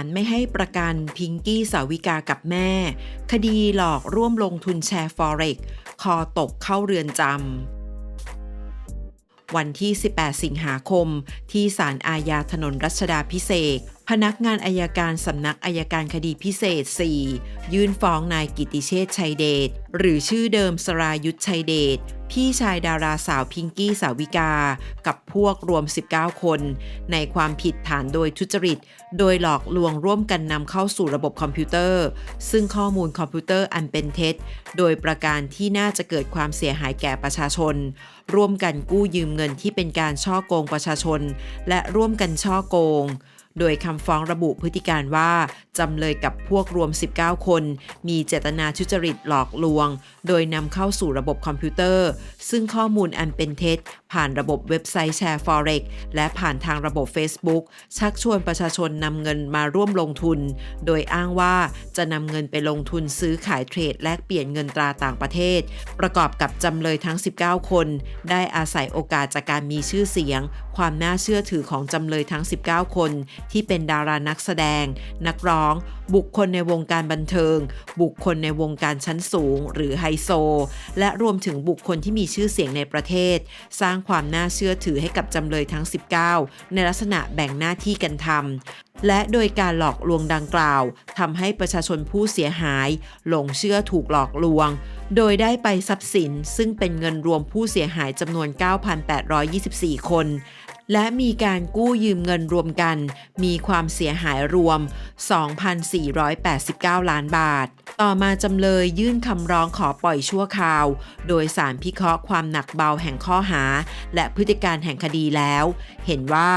ารไม่ให้ประกันพิงกี้สาวิกากับแม่ คดีหลอกร่วมลงทุนแชร์ฟอเร็กคอตกเข้าเรือนจำ วันที่ 18 สิงหาคม ที่ศาลอาญาถนนรัชดาพิเศษพนักงานอายการสำนักอายการคดีพิเศษ 4 ยื่นฟ้องนายกิติเชษชัยเดชหรือชื่อเดิมสรายุทธชัยเดชพี่ชายดาราสาวพิงกี้สาวิกา กับพวกรวม 19 คน ในความผิดฐานโดยทุจริต โดยหลอกลวงร่วมกันนำเข้าสู่ระบบคอมพิวเตอร์ ซึ่งข้อมูลคอมพิวเตอร์อันเป็นเท็จ โดยประการที่น่าจะเกิดความเสียหายแก่ประชาชน ร่วมกันกู้ยืมเงินที่เป็นการช่อโกงประชาชน และร่วมกันช่อโกง โดยคำฟ้องระบุพฤติการว่าจำเลยกับพวกรวม 19 คน มีเจตนาทุจริตหลอกลวง โดยนำเข้าสู่ระบบคอมพิวเตอร์ ซึ่งข้อมูลอันเป็นเท็จ ผ่านระบบเว็บไซต์แชร์ Forex และผ่านทางระบบ Facebook ชักชวนประชาชนนำเงินมาร่วมลงทุน โดยอ้างว่าจะนำเงินไปลงทุนซื้อขายเทรดแลกเปลี่ยนเงินตราต่างประเทศ ประกอบกับจำเลยทั้ง 19 คน ได้อาศัยโอกาสจากการมีชื่อเสียง ความน่าเชื่อถือของจำเลยทั้ง 19 คนที่เป็นดารานักแสดง นักร้อง บุคคลในวงการบันเทิง บุคคลในวงการชั้นสูง หรือไฮโซ และรวมถึงบุคคลที่มีชื่อเสียงในประเทศ สร้างความน่าเชื่อถือให้กับจำเลยทั้ง 19 ในลักษณะแบ่งหน้าที่กันทำและโดยการหลอกลวงดังกล่าวทำให้ประชาชนผู้เสียหาย หลงเชื่อถูกหลอกลวง โดยได้ไปทรัพย์สินซึ่งเป็นเงินรวมผู้เสียหายจำนวน 9,824 คน และมีการกู้ยืมเงินรวมกัน มีความเสียหายรวม 2,489 ล้านบาท ต่อมาจำเลยยื่นคำร้องขอปล่อยชั่วคราว โดยสารพิเคราะห์ความหนักเบาแห่งข้อหา และพฤติการแห่งคดีแล้ว เห็นว่า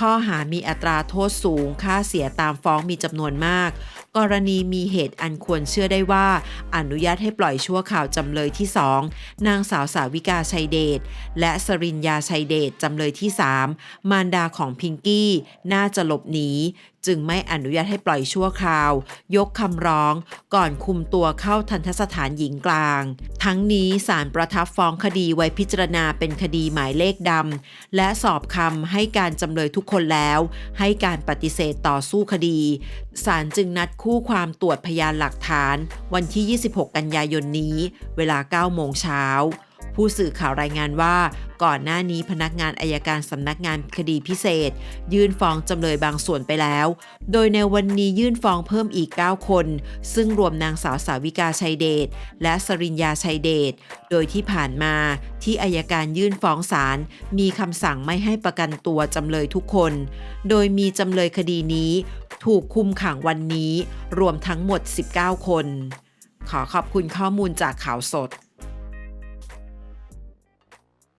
ข้อหามีอัตราโทษสูง ค่าเสียตามฟ้องมีจำนวนมาก กรณีมีเหตุอันควรเชื่อได้ว่า อนุญาตให้ปล่อยชั่วข่าวจำเลยที่ 2 นางสาวสาวิกาชัยเดชและสริญญาชัยเดชจำเลยที่ 3 มารดาของพิงกี้ น่าจะหลบหนี จึงไม่อนุญาตให้ปล่อยชั่วคราว ยกคำร้อง ก่อนคุมตัวเข้าทันทสถานหญิงกลาง ทั้งนี้ศาลประทับฟ้องคดีไว้พิจารณาเป็นคดีหมายเลขดำ และสอบคำให้การจำเลยทุกคนแล้ว ให้การปฏิเสธต่อสู้คดีศาลจึงนัดคู่ความตรวจพยานหลักฐาน วันที่ 26 กันยายนนี้ เวลา 9 โมงเช้า ผู้สื่อข่าวรายงานว่า ก่อนหน้านี้พนักงานอายการสำนักงานคดีพิเศษ ยื่นฟ้องจำเลยบางส่วนไปแล้ว โดยในวันนี้ยื่นฟ้องเพิ่มอีก 9 คน ซึ่งรวมนางสาวสาวิกาชัยเดชและสริญญาชัยเดชโดยที่ผ่านมาที่อายการยื่นฟ้องศาลมีคำสั่งไม่ให้ประกันตัวจำเลยทุกคน โดยมีจำเลยคดีนี้ ถูกคุมขังวันนี้ รวมทั้งหมด 19 คน ขอขอบคุณข้อมูลจากข่าวสด